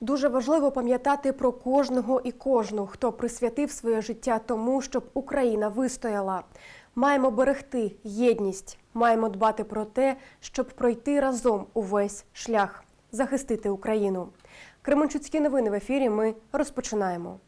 Дуже важливо пам'ятати про кожного і кожну, хто присвятив своє життя тому, щоб Україна вистояла. Маємо берегти єдність, маємо дбати про те, щоб пройти разом увесь шлях, захистити Україну. Кременчуцькі новини в ефірі. Ми розпочинаємо.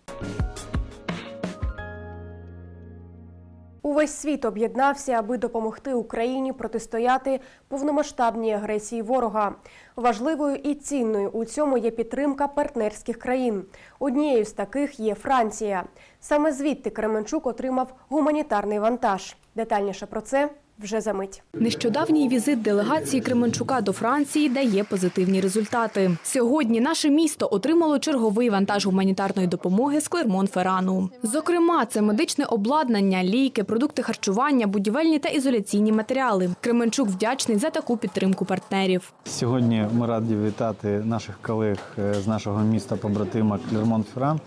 Увесь світ об'єднався, аби допомогти Україні протистояти повномасштабній агресії ворога. Важливою і цінною у цьому є підтримка партнерських країн. Однією з таких є Франція. Саме звідти Кременчук отримав гуманітарний вантаж. Детальніше про це вже за мить. Нещодавній візит делегації Кременчука до Франції дає позитивні результати. Сьогодні наше місто отримало черговий вантаж гуманітарної допомоги з Клермон-Ферану. Зокрема, це медичне обладнання, ліки, продукти харчування, будівельні та ізоляційні матеріали. Кременчук вдячний за таку підтримку партнерів. Сьогодні ми раді вітати наших колег е, з нашого міста побратима Клермон-Ферран.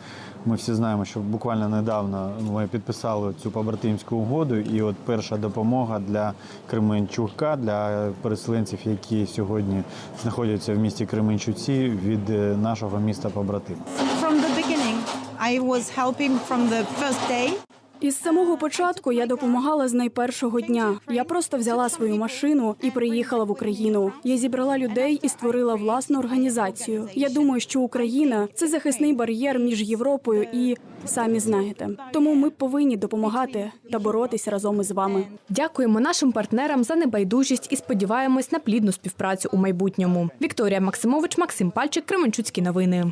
Ми всі знаємо, що буквально недавно ми підписали цю побратимську угоду, і от перша допомога для Кременчука, для переселенців, які сьогодні знаходяться в місті Кременчуці від е, нашого міста побратима. From the beginning, I was helping from the first day. Із самого початку я допомагала з найпершого дня. Я просто взяла свою машину і приїхала в Україну. Я зібрала людей і створила власну організацію. Я думаю, що Україна це захисний бар'єр між Європою і самі знаєте. Тому ми повинні допомагати та боротися разом із вами. Дякуємо нашим партнерам за небайдужість і сподіваємось на плідну співпрацю у майбутньому. Вікторія Максимович, Максим Пальчик, Кременчуцькі новини.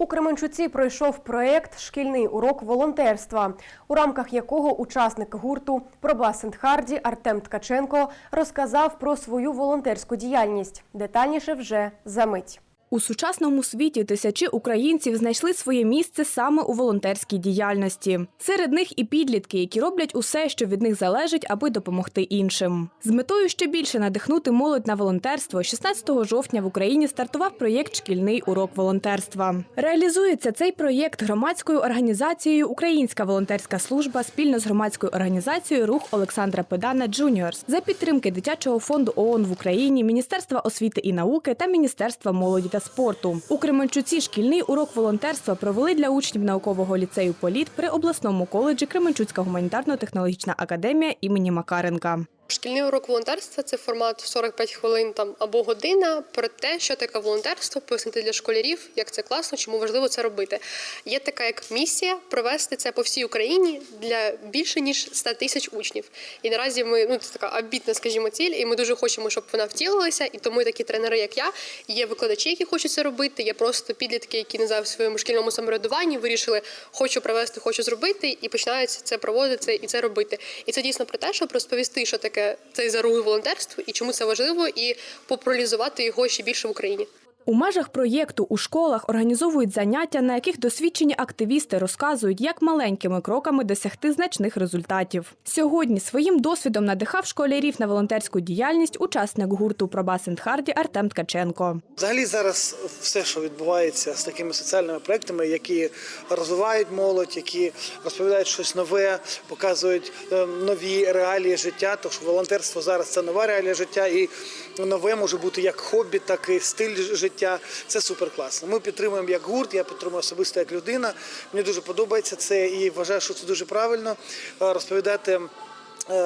У Кременчуці пройшов проєкт Шкільний урок волонтерства, у рамках якого учасник гурту Проба Сент-Харді Артем Ткаченко розказав про свою волонтерську діяльність. Детальніше вже за мить. У сучасному світі тисячі українців знайшли своє місце саме у волонтерській діяльності. Серед них і підлітки, які роблять усе, що від них залежить, аби допомогти іншим. З метою ще більше надихнути молодь на волонтерство, 16 жовтня в Україні стартував проєкт Шкільний урок волонтерства. Реалізується цей проєкт громадською організацією Українська волонтерська служба спільно з громадською організацією Рух Олександра Педана Джуніорс за підтримки дитячого фонду ООН в Україні, Міністерства освіти і науки та Міністерства молоді та спорту. У Кременчуці шкільний урок волонтерства провели для учнів наукового ліцею Політ при обласному коледжі Кременчуцька гуманітарно-технологічна академія імені Макаренка. Шкільний урок волонтерства це формат 45 хвилин там або година про те, що таке волонтерство, пояснити для школярів, як це класно, чому важливо це робити. Є така як місія провести це по всій Україні для більше ніж 100 тисяч учнів. І наразі ми ну це така амбітна, скажімо, ціль, і ми дуже хочемо, щоб вона втілилася. І тому такі тренери, як я, є викладачі, які хочуть це робити. Є просто підлітки, які не в своєму шкільному самоврядуванні вирішили, хочу провести, хочу зробити, і починають це проводити і це робити. І це дійсно про те, щоб розповісти, що таке цей заруги волонтерству і чому це важливо, і популяризувати його ще більше в Україні. У межах проєкту у школах організовують заняття, на яких досвідчені активісти розказують, як маленькими кроками досягти значних результатів. Сьогодні своїм досвідом надихав школярів на волонтерську діяльність учасник гурту Проба Сент-Харді Артем Ткаченко. Взагалі зараз все, що відбувається з такими соціальними проектами, які розвивають молодь, які розповідають щось нове, показують е, нові реалії життя. Тож волонтерство зараз це нова реалія життя, і нове може бути як хобі, так і стиль життя. Це супер класно. Ми підтримуємо як гурт, я підтримую особисто як людина. Мені дуже подобається це і вважаю, що це дуже правильно е, розповідати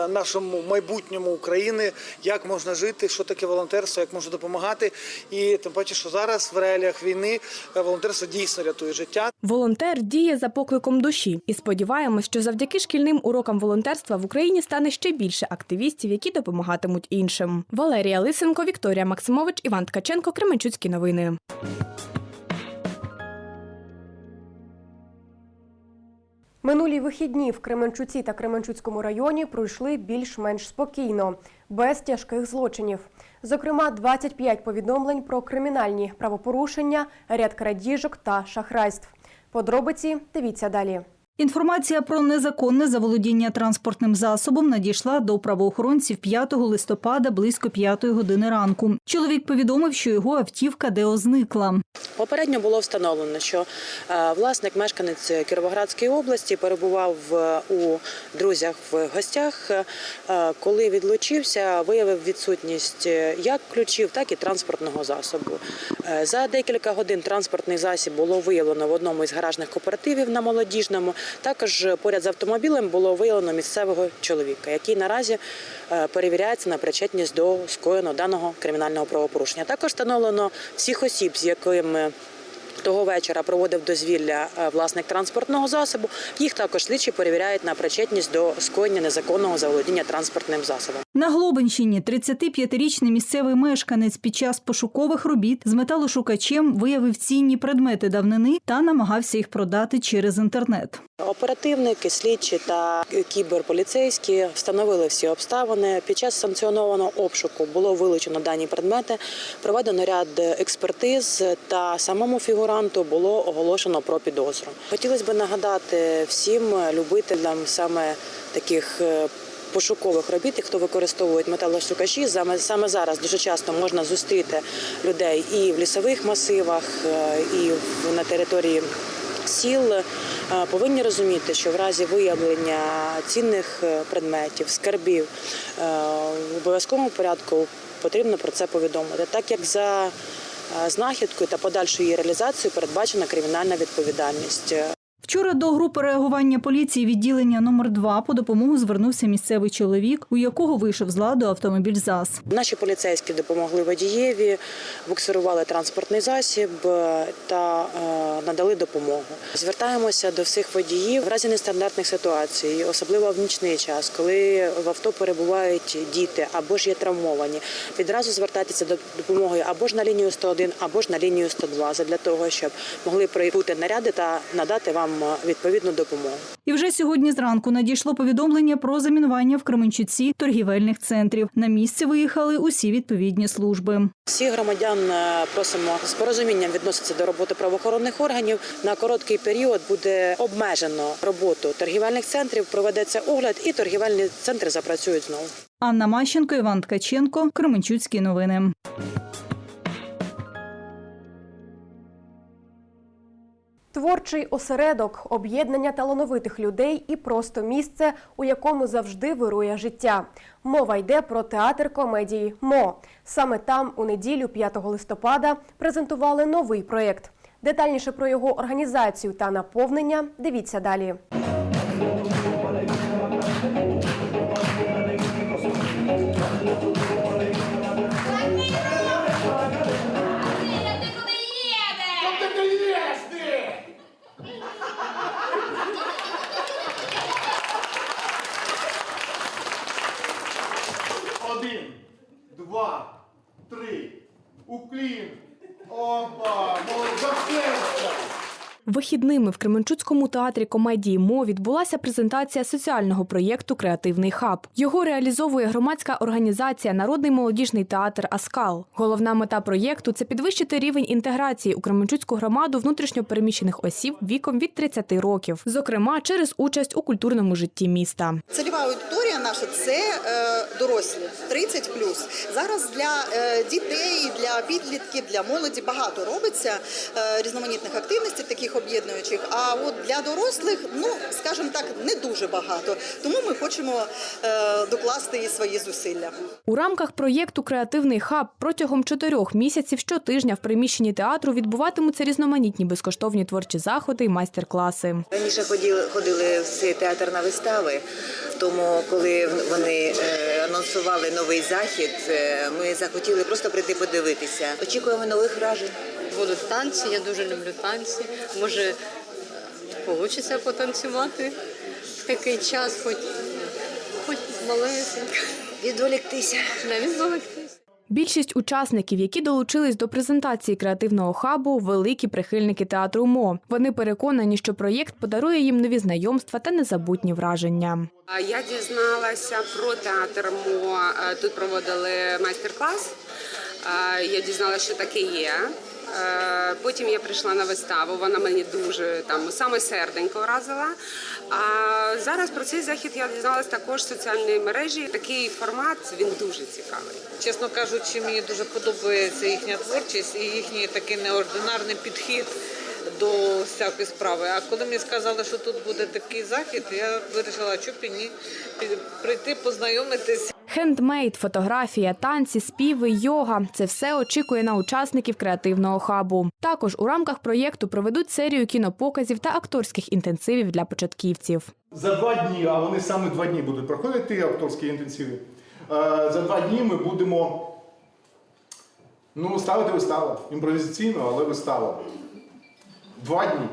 нашому майбутньому України, як можна жити, що таке волонтерство, як можна допомагати. І тим паче, що зараз в реаліях війни е, волонтерство дійсно рятує життя. Волонтер діє за покликом душі, і сподіваємось, що завдяки шкільним урокам волонтерства в Україні стане ще більше активістів, які допомагатимуть іншим. Валерія Лисенко, Вікторія Максимович, Іван Ткаченко, Кременчуцькі новини. Минулі вихідні в Кременчуці та Кременчуцькому районі пройшли більш-менш спокійно, без тяжких злочинів. Зокрема, 25 повідомлень про кримінальні правопорушення, ряд крадіжок та шахрайств. Подробиці дивіться далі. Інформація про незаконне заволодіння транспортним засобом надійшла до правоохоронців 5 листопада близько 5 години ранку. Чоловік повідомив, що його автівка део зникла. Попередньо було встановлено, що е, власник, мешканець Кіровоградської області, перебував у друзях в гостях. Е, Коли відлучився, виявив відсутність е, як ключів, так і транспортного засобу. За декілька годин транспортний засіб було виявлено в одному із гаражних кооперативів на молодіжному. Також поряд з автомобілем було виявлено місцевого чоловіка, який наразі е, перевіряється на причетність до скоєного даного кримінального правопорушення. Також встановлено всіх осіб, з якими того вечора проводив дозвілля е, власник транспортного засобу. Їх також слідчі перевіряють на причетність до скоєння незаконного заволодіння транспортним засобом. На Глобинщині 35-річний місцевий мешканець під час пошукових робіт з металошукачем виявив цінні предмети давнини та намагався їх продати через інтернет. Оперативники, слідчі та кіберполіцейські встановили всі обставини. Під час санкціонованого обшуку було вилучено дані предмети, проведено ряд експертиз та самому фігуранту було оголошено про підозру. Хотілося б нагадати всім любителям саме таких. е, Пошукових робіт, хто використовують металошукачі, саме зараз дуже часто можна зустріти людей і в лісових масивах, е, і на території сіл е, повинні розуміти, що в разі виявлення цінних е, предметів, скарбів е, в обов'язковому порядку потрібно про це повідомити, так як за знахідкою та подальшою її реалізацією передбачена кримінальна відповідальність. Вчора до групи реагування поліції відділення номер 2 по допомогу звернувся місцевий чоловік, у якого вийшов з ладу автомобіль ЗАЗ. Наші поліцейські допомогли водієві, буксирували транспортний засіб е, та е, надали допомогу. Звертаємося до всіх водіїв в разі нестандартних ситуацій, особливо в нічний час, коли в авто перебувають діти або ж є травмовані. Відразу звертайтеся до допомоги або ж на лінію 101, або ж на лінію 102, для того, щоб могли прибути наряди та надати вам е, відповідну допомогу. І вже сьогодні зранку надійшло повідомлення про замінування в Кременчуці торгівельних центрів. На місце виїхали усі відповідні служби. Всіх громадян е, просимо з порозумінням відноситися до роботи правоохоронних органів. На короткий період буде обмежено роботу торгівельних центрів, проведеться огляд, і торгівельні центри запрацюють знову. Анна Мащенко, Іван Ткаченко, Кременчуцькі новини. Творчий осередок, об'єднання талановитих людей і просто місце, у якому завжди вирує життя. Мова йде про театр комедії МО. Саме там у неділю, 5 листопада, презентували новий проєкт. Детальніше про його організацію та наповнення дивіться далі. Два, три. Уклін. Опа! Молодець! Вихідними в Кременчуцькому театрі комедії МО відбулася презентація соціального проєкту Креативний хаб. Його реалізовує громадська організація Народний молодіжний театр Аскал. Головна мета проєкту це підвищити рівень інтеграції у Кременчуцьку громаду внутрішньопереміщених осіб віком від 30 років, зокрема через участь у культурному житті міста. Цільова аудиторія наша це е, дорослі 30 Зараз для е, дітей, для підлітків, для молоді багато робиться е, різноманітних активностей, таких об'єднуючих. А от для дорослих, ну скажімо так, не дуже багато. Тому ми хочемо е, докласти і свої зусилля. У рамках проєкту Креативний хаб протягом чотирьох місяців щотижня в приміщенні театру відбуватимуться різноманітні безкоштовні творчі заходи і майстер-класи. Раніше ходили, ходили в цей театр на вистави, тому коли вони е, анонсували новий захід, е, ми захотіли просто прийти подивитися. Очікуємо нових вражень. Будуть танці, я дуже люблю танці. Може, вийде потанцювати в такий час, хоч, хоч малесенько, Відволіктися. навіть залегтись. Більшість учасників, які долучились до презентації креативного хабу, великі прихильники театру МО. Вони переконані, що проєкт подарує їм нові знайомства та незабутні враження. Я дізналася про театр МО. е, Тут проводили майстер-клас. Е, Я дізналася, що таке є. Е, Потім я прийшла на виставу. Вона мені дуже там саме серденько вразила. А зараз про цей захід я дізналась також соціальної мережі. Такий формат він дуже цікавий. Чесно кажучи, мені дуже подобається їхня творчість і їхній такий неординарний підхід до всякої справи. А коли мені сказали, що тут буде такий захід, я вирішила, що ні прийти познайомитись. Хендмейд, фотографія, танці, співи, йога це все очікує на учасників креативного хабу. Також у рамках проєкту проведуть серію кінопоказів та акторських інтенсивів для початківців. За два дні, а вони саме два дні будуть проходити акторські інтенсиви. Е, За два дні ми будемо ну, ставити виставу. Імпровізаційну, але виставу. Два дні.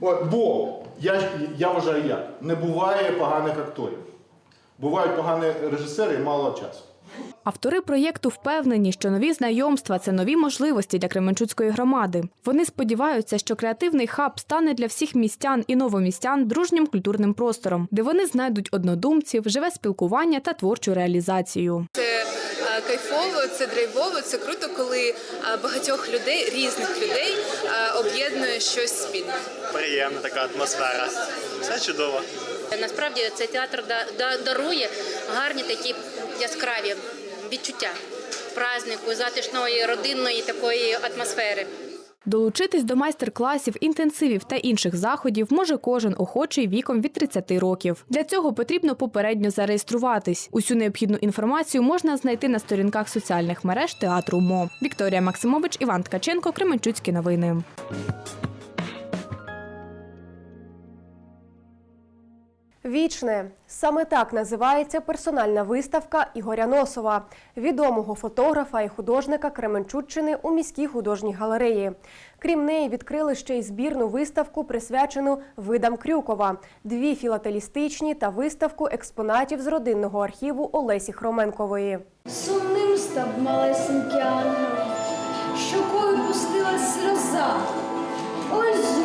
От, бо я, я вважаю як, не буває поганих акторів. Бувають погані режисери і мало часу. Автори проєкту впевнені, що нові знайомства це нові можливості для Кременчуцької громади. Вони сподіваються, що креативний хаб стане для всіх містян і новомістян дружнім культурним простором, де вони знайдуть однодумців, живе спілкування та творчу реалізацію. Це кайфово, це драйвово, це круто, коли багатьох людей, різних людей об'єднує щось спільне. Приємна така атмосфера. Все чудово. Насправді цей театр да- да- дарує гарні такі яскраві відчуття празднику, затишної родинної такої атмосфери. Долучитись до майстер-класів, інтенсивів та інших заходів може кожен охочий віком від 30 років. Для цього потрібно попередньо зареєструватись. Усю необхідну інформацію можна знайти на сторінках соціальних мереж театру МО. Вікторія Максимович, Іван Ткаченко, Кременчуцькі новини. Вічне саме так називається персональна виставка Ігоря Носова, відомого фотографа і художника Кременчуччини у міській художній галереї. Крім неї, відкрили ще й збірну виставку, присвячену видам Крюкова, дві філателістичні та виставку експонатів з родинного архіву Олесі Хроменкової. Сумним став малесенький ангел, щокою пустилась сльоза. Ось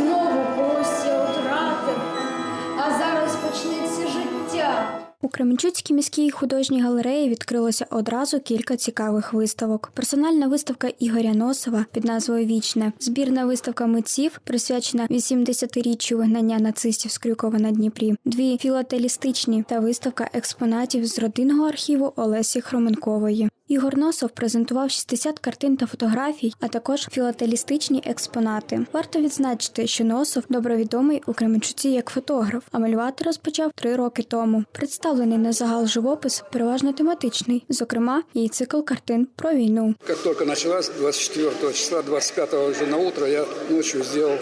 У Кременчуцькій міській художній галереї відкрилося одразу кілька цікавих виставок. Персональна виставка Ігоря Носова під назвою Вічне, збірна виставка митців, присвячена 80-річчю вигнання нацистів з Крюкова на Дніпрі, дві філателістичні та виставка експонатів з родинного архіву Олесі Хроменкової. Ігор Носов презентував 60 картин та фотографій, а також філателістичні експонати. Варто відзначити, що Носов добре відомий у Кременчуці як фотограф, а малювати розпочав три роки тому. Представлений на загал живопис переважно тематичний, зокрема, і цикл картин про війну. Как только началась 24 числа, 25 уже на утро, я ночью сделал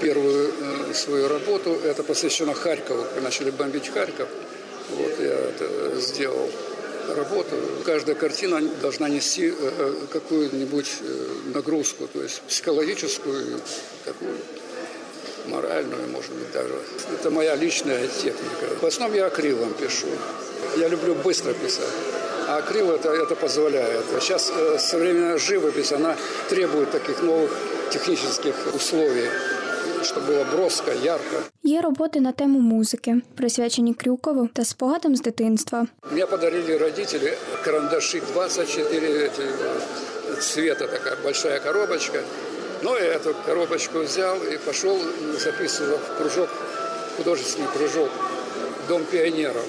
первую э, свою работу. Это посвящено Харькову. Мы начали бомбить Харьков. Вот я это сделал работу. Каждая картина должна нести э, э, какую-нибудь э, нагрузку, то есть психологическую, такую моральную, может быть, даже. Это моя личная техника. В основном я акрилом пишу. Я люблю быстро писать. А акрил это, это позволяет. Сейчас э, современная живопись, она требует таких новых технических условий, чтобы было броско, ярко. Є роботи на тему музики, присвячені Крюкову та спогадам з дитинства. Мне подарили родители карандаши 24 эти, э, цвета, такая большая коробочка. Ну, я эту коробочку взял и пошел, записывал в кружок, художественный кружок, Дом пионеров.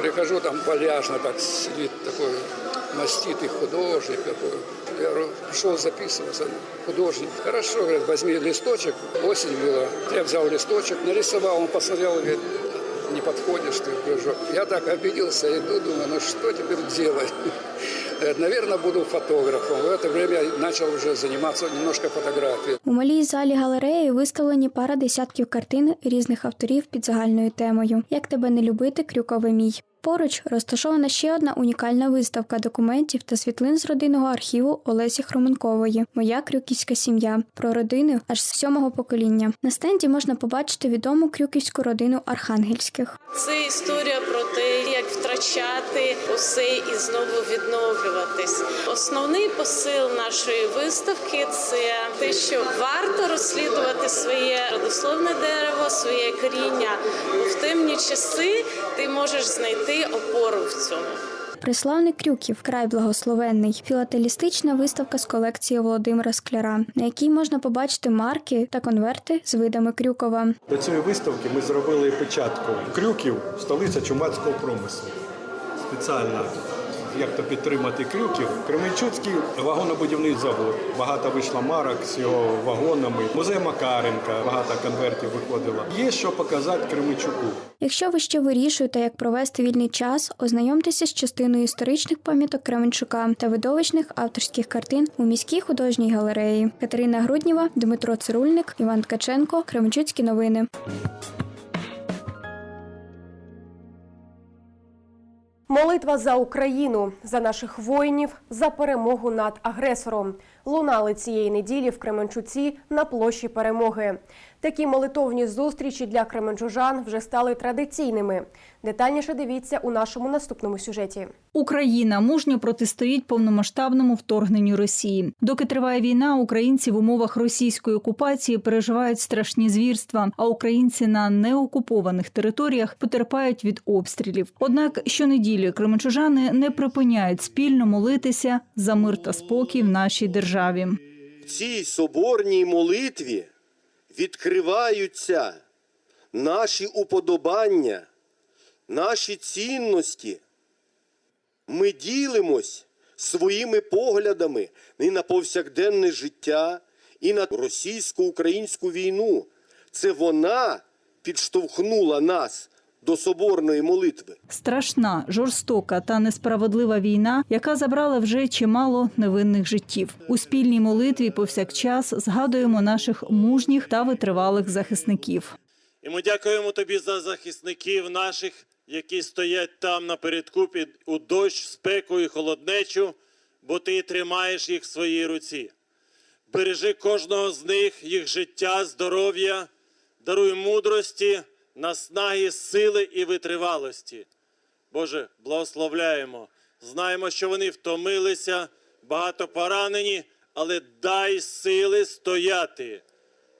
Прихожу, там вальяжно так сидит такой маститый художник такой. Я говорю, пришел записываться, художник. Хорошо, говорит, возьми листочек. Осень была. Я взял листочек, нарисовал, он посмотрел, говорит, не подходишь ты в кружок. Я так обиделся, иду, думаю, ну что теперь делать? Говорит, Наверное, буду фотографом. В это время я начал уже заниматься немножко фотографией. У малій залі галереї виставлені пара десятків картин різних авторів під загальною темою Як тебе не любити, крюковий мій. Поруч розташована ще одна унікальна виставка документів та світлин з родинного архіву Олесі Хроменкової Моя крюківська сім'я про родину аж з сьомого покоління. На стенді можна побачити відому крюківську родину архангельських. Це історія про те, як втрачати усе і знову відновлюватись. Основний посил нашої виставки це те, що варто розслідувати своє родословне дерево, своє коріння. Бо в темні часи ти можеш знайти опору в цьому. Преславний Крюків, край благословенний, філателістична виставка з колекції Володимира Скляра, на якій можна побачити марки та конверти з видами Крюкова. До цієї виставки ми зробили печатку крюків, столиця чумацького промислу. Спеціально як то підтримати крюків. Кременчуцький вагонобудівний завод. Багато вийшло марок з його вагонами. Музей Макаренка, багато конвертів виходило. Є що показати Кременчуку. Якщо ви ще вирішуєте, як провести вільний час, ознайомтеся з частиною історичних пам'яток Кременчука та видовищних авторських картин у міській художній галереї. Катерина Грудніва, Дмитро Цирульник, Іван Ткаченко, Кременчуцькі новини. Молитва за Україну, за наших воїнів, за перемогу над агресором. Лунали цієї неділі в Кременчуці на площі перемоги. Такі молитовні зустрічі для кременчужан вже стали традиційними. Детальніше дивіться у нашому наступному сюжеті. Україна мужньо протистоїть повномасштабному вторгненню Росії. Доки триває війна, українці в умовах російської окупації переживають страшні звірства, а українці на неокупованих територіях потерпають від обстрілів. Однак щонеділі кременчужани не припиняють спільно молитися за мир та спокій в нашій державі. В цій соборній молитві відкриваються наші уподобання, наші цінності. Ми ділимось своїми поглядами і на повсякденне життя, і на російсько-українську війну. Це вона підштовхнула нас до соборної молитви. Страшна, жорстока та несправедлива війна, яка забрала вже чимало невинних життів. У спільній молитві повсякчас згадуємо наших мужніх та витривалих захисників. І ми дякуємо тобі за захисників наших, які стоять там напередку під у дощ, спеку і холоднечу, бо ти тримаєш їх в своїй руці. Бережи кожного з них, їх життя, здоров'я, даруй мудрості, наснаги, сили і витривалості. Боже, благословляємо. Знаємо, що вони втомилися, багато поранені, але дай сили стояти,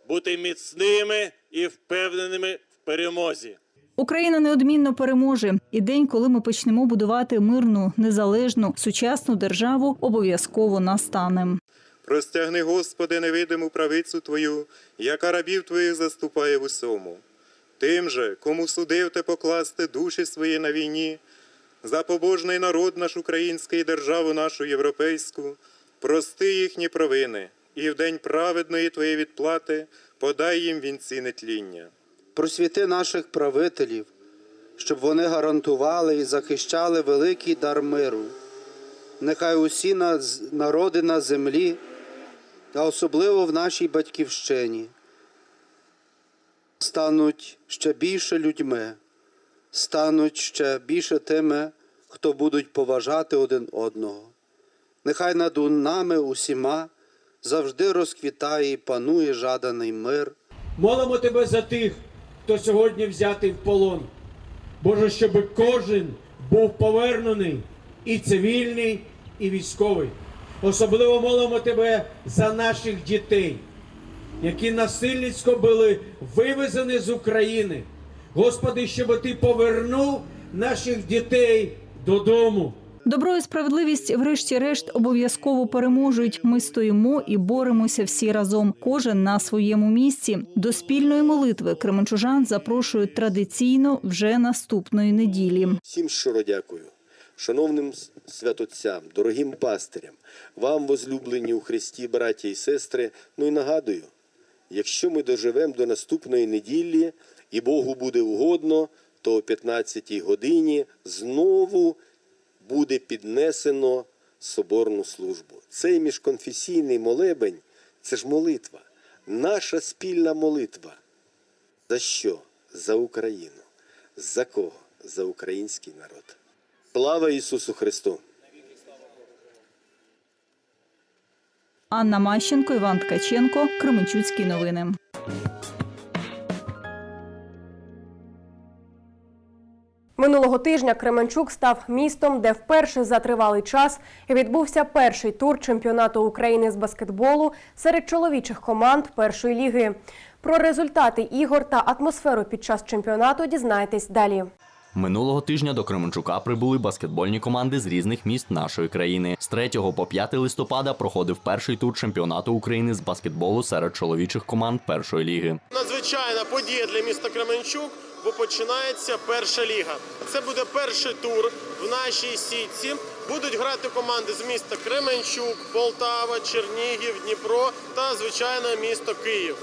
бути міцними і впевненими в перемозі. Україна неодмінно переможе, і день, коли ми почнемо будувати мирну, незалежну, сучасну державу, обов'язково настане. Простягни, Господи, невидиму правицю Твою, яка рабів Твоїх заступає в усьому. Тим же, кому судив ти покласти душі свої на війні, за побожний народ наш український і державу нашу європейську, прости їхні провини, і в день праведної Твоєї відплати подай їм вінці нетління. просвіти наших правителів, щоб вони гарантували і захищали великий дар миру. Нехай усі народи на землі, а особливо в нашій батьківщині, стануть ще більше людьми, стануть ще більше тими, хто будуть поважати один одного. Нехай над нами усіма завжди розквітає і панує жаданий мир. Молимо тебе за тих, хто сьогодні взятий в полон. Боже, щоб кожен був повернений і цивільний, і військовий. Особливо молимо тебе за наших дітей, які насильницько були вивезені з України. Господи, щоб ти повернув наших дітей додому. Добро і справедливість, врешті-решт, обов'язково переможуть. Ми стоїмо і боремося всі разом, кожен на своєму місці. До спільної молитви кременчужан запрошують традиційно вже наступної неділі. Всім щиро дякую. Шановним святотцям, дорогим пастирям, вам, возлюблені у Христі, браті і сестри, ну і нагадую, якщо ми доживемо до наступної неділі і Богу буде угодно, то о 15 годині знову буде піднесено соборну службу. Цей міжконфесійний молебень це ж молитва, наша спільна молитва. За що? За Україну. За кого? За український народ. Слава Ісусу Христу! Анна Мащенко, Іван Ткаченко, Кременчуцькі новини. Минулого тижня Кременчук став містом, де вперше за тривалий час відбувся перший тур чемпіонату України з баскетболу серед чоловічих команд першої ліги. Про результати ігор та атмосферу під час чемпіонату дізнаєтесь далі. Минулого тижня до Кременчука прибули баскетбольні команди з різних міст нашої країни. З 3 по 5 листопада проходив перший тур чемпіонату України з баскетболу серед чоловічих команд першої ліги. Надзвичайна подія для міста Кременчук, бо починається перша ліга. Це буде перший тур в нашій сітці. Будуть грати команди з міста Кременчук, Полтава, Чернігів, Дніпро та звичайно місто Київ.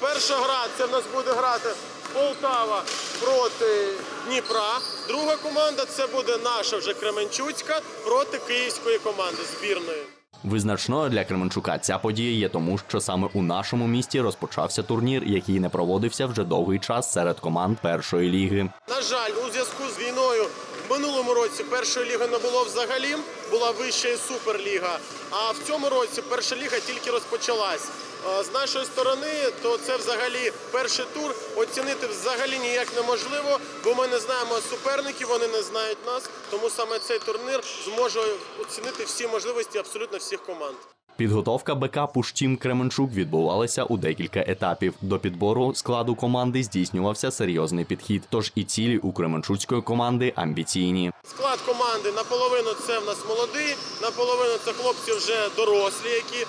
Перша гра це в нас буде грати Полтава проти Дніпра. Друга команда це буде наша вже Кременчуцька проти київської команди збірної. Визначною для Кременчука ця подія є тому, що саме у нашому місті розпочався турнір, який не проводився вже довгий час серед команд першої ліги. На жаль, у зв'язку з війною в минулому році першої ліги не було взагалі, була вища і суперліга. А в цьому році перша ліга тільки розпочалась. З нашої сторони, то це взагалі перший тур. Оцінити взагалі ніяк неможливо, бо ми не знаємо суперників, вони не знають нас. Тому саме цей турнір зможе оцінити всі можливості абсолютно всіх команд. Підготовка БК Пуштім Кременчук відбувалася у декілька етапів. До підбору складу команди здійснювався серйозний підхід. Тож і цілі у Кременчуцької команди амбіційні. Склад команди наполовину це в нас молодий, наполовину це хлопці вже дорослі, які,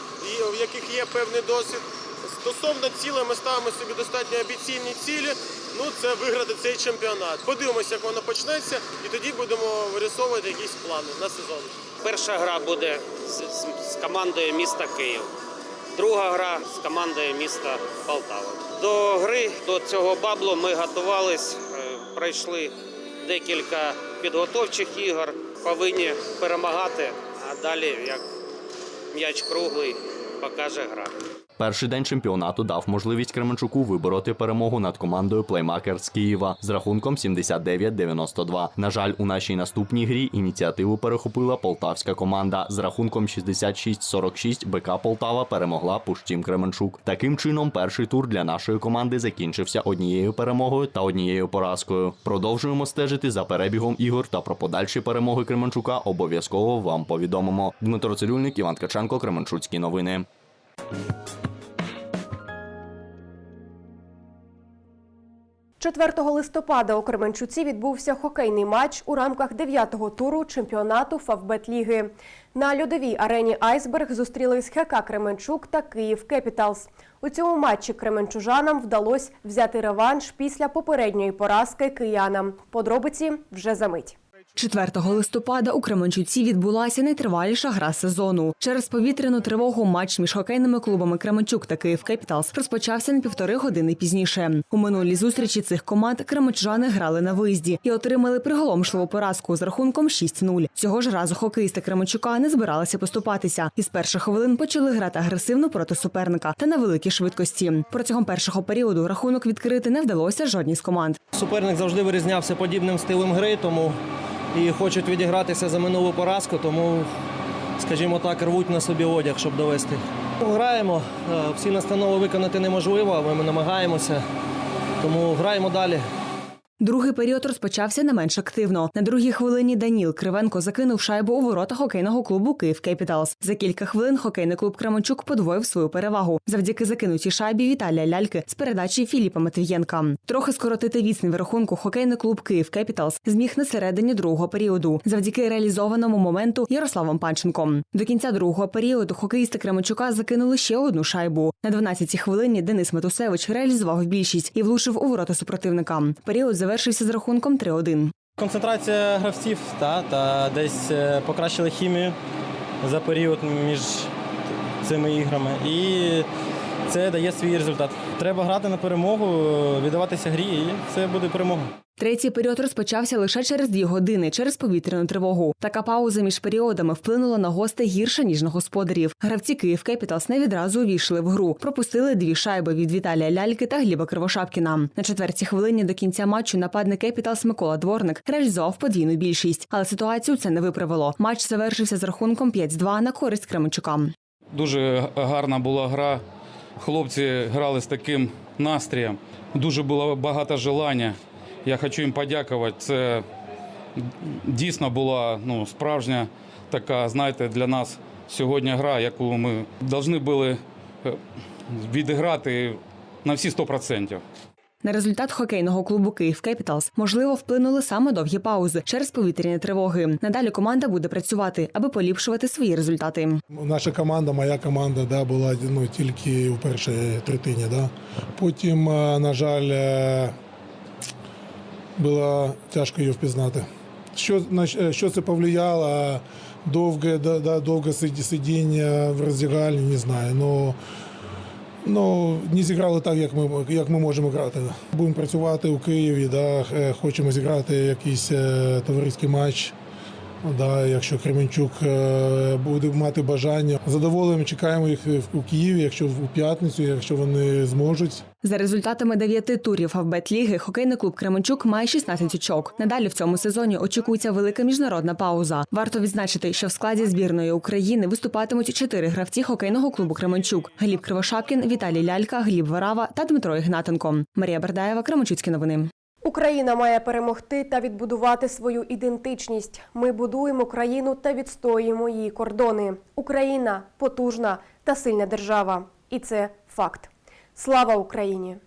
в яких є певний досвід. Стосовно цілей ми ставимо собі достатньо амбіційні цілі. Ну це виграти цей чемпіонат. Подивимося, як воно почнеться, і тоді будемо вирисовувати якісь плани на сезон. Перша гра буде з, з, з командою міста Київ. Друга гра з командою міста Полтава. До гри до цього баблу ми готувались, е, пройшли декілька підготовчих ігор. Повинні перемагати, а далі як м'яч круглий покаже гра. Перший день чемпіонату дав можливість Кременчуку вибороти перемогу над командою Плеймакер з Києва з рахунком 79-92. На жаль, у нашій наступній грі ініціативу перехопила полтавська команда з рахунком 66-46 БК Полтава перемогла Пуштім Кременчук. Таким чином, перший тур для нашої команди закінчився однією перемогою та однією поразкою. Продовжуємо стежити за перебігом ігор та про подальші перемоги Кременчука. Обов'язково вам повідомимо. Дмитро Цилюльник, Іван Ткаченко, Кременчуцькі новини. 4 листопада у Кременчуці відбувся хокейний матч у рамках 9-го туру чемпіонату Фавбет Ліги. На льодовій арені Айсберг зустрілись ХК Кременчук та Київ Кепіталс. У цьому матчі кременчужанам вдалося взяти реванш після попередньої поразки киянам. Подробиці вже за мить. 4 листопада у Кременчуці відбулася найтриваліша гра сезону. Через повітряну тривогу матч між хокейними клубами Кременчук та Київ Кепіталс розпочався на півтори години пізніше. У минулій зустрічі цих команд кременчужани грали на виїзді і отримали приголомшливу поразку з рахунком 6-0. Цього ж разу хокеїсти Кременчука не збиралися поступатися. І з перших хвилин почали грати агресивно проти суперника та на великій швидкості. Протягом першого періоду рахунок відкрити не вдалося жодній з команд. Суперник завжди вирізнявся подібним стилем гри, тому і хочуть відігратися за минулу поразку, тому, скажімо так, рвуть на собі одяг, щоб довести. Граємо, е, всі настанови виконати неможливо, але ми намагаємося, тому граємо далі. Другий період розпочався не менш активно. На другій хвилині Даніл Кривенко закинув шайбу у ворота хокейного клубу Київ Кепіталс. За кілька хвилин хокейний клуб Кременчук подвоїв свою перевагу завдяки закинутій шайбі Віталія Ляльки з передачі Філіпа Матвієнка. Трохи скоротити відстань в рахунку хокейний клуб Київ Кепіталс зміг на середині другого періоду завдяки реалізованому моменту Ярославом Панченком. До кінця другого періоду хокеїсти Кременчука закинули ще одну шайбу. На 12-й хвилині Денис Матусевич реалізував більшість і влучив у ворота супротивника. Період завершився з рахунком 3-1. Концентрація гравців та, та десь е, покращили хімію за період між цими іграми. І це дає свій результат. Треба грати на перемогу, віддаватися грі, і це буде перемога. Третій період розпочався лише через дві години через повітряну тривогу. Така пауза між періодами вплинула на гостей гірше ніж на господарів. Гравці Київ Кепіталс не відразу увійшли в гру. Пропустили дві шайби від Віталія Ляльки та Гліба Кривошапкіна. На четвертій хвилині до кінця матчу нападник Кепіталс Микола Дворник реалізував подвійну більшість, але ситуацію це не виправило. Матч завершився з рахунком 5-2 на користь Кременчука. Дуже гарна була гра. Хлопці грали з таким настроєм. Дуже було багато желання. Я хочу їм подякувати. Це дійсно була ну, справжня така, знаєте, для нас сьогодні гра, яку ми повинні були е, відіграти на всі 100%. На результат хокейного клубу Київ Кепіталс можливо вплинули саме довгі паузи через повітряні тривоги. Надалі команда буде працювати, аби поліпшувати свої результати. Наша команда, моя команда, да, була ну, тільки у першій третині. Да. Потім, е, на жаль, е, було тяжко її впізнати. Що, на що- що це повлияло? Довге, да, довге сиді- сидіння в роздягальні, не знаю. Ну, ну, не зіграли так, як ми, як ми можемо грати. Будемо працювати у Києві, да, е, хочемо зіграти якийсь е, товариський матч. Да, якщо Кременчук е, буде мати бажання, задоволенням чекаємо їх у Києві, якщо в п'ятницю, якщо вони зможуть. За результатами дев'яти турів Фавбет-ліги хокейний клуб Кременчук має 16 очок. Надалі в цьому сезоні очікується велика міжнародна пауза. Варто відзначити, що в складі збірної України виступатимуть чотири гравці хокейного клубу Кременчук: Гліб Кривошапкін, Віталій Лялька, Гліб Варава та Дмитро Ігнатенко. Марія Бердаєва, Кременчуцькі новини. Україна має перемогти та відбудувати свою ідентичність. Ми будуємо країну та відстоюємо її кордони. Україна потужна та сильна держава. І це факт. Слава Україні!